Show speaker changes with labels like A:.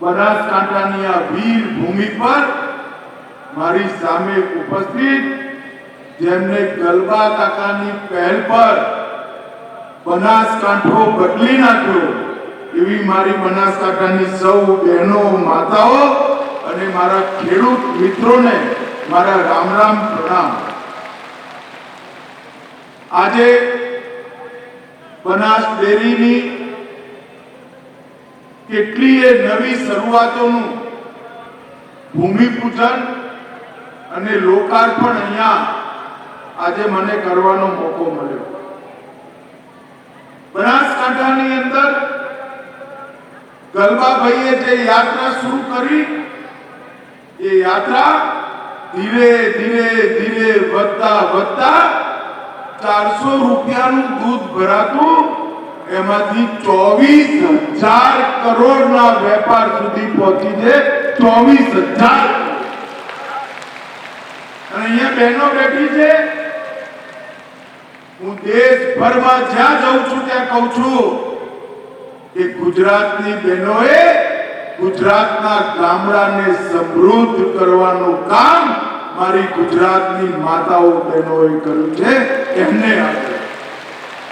A: બનાસકાંઠાની આ વીર ભૂમિ પર મારી સામે ઉપસ્થિત જેમને ગલબા કાકાની પહેલ પર બનાસકાંઠો બદલી નાખ્યો એવી મારી બનાસકાંઠાની સૌ બહેનો, માતાઓ અને મારા ખેડૂત મિત્રોને મારા રામ રામ પ્રણામ. આજે બનાસ ડેરીની કેટલીય નવી શરૂઆતોનું ભૂમિપૂજન અને લોકાર્પણ અહીંયા આજે મને કરવાનો મોકો મળ્યો. બનાસકાંઠાની અંદર ગલબાભાઈએ જે યાત્રા શરૂ કરી, એ યાત્રા ધીરે ધીરે ધીરે વધતા વધતા ચારસો રૂપિયાનું દૂધ ભરાતું, એમાંથી ચોવીસ હજાર કરોડના વેપાર સુધી પહોંચી છે ચોવીસ હજાર. અને અહીંયા બહેનો બેઠી છે. હું દેશભરમાં જ્યાં જઉં છું ત્યાં કહું છું કે ગુજરાતની બહેનોએ ગુજરાતના ગામડાને સમૃદ્ધ કરવાનું કામ મારી ગુજરાતની માતાઓ બહેનોએ કર્યું છે. એમને આજે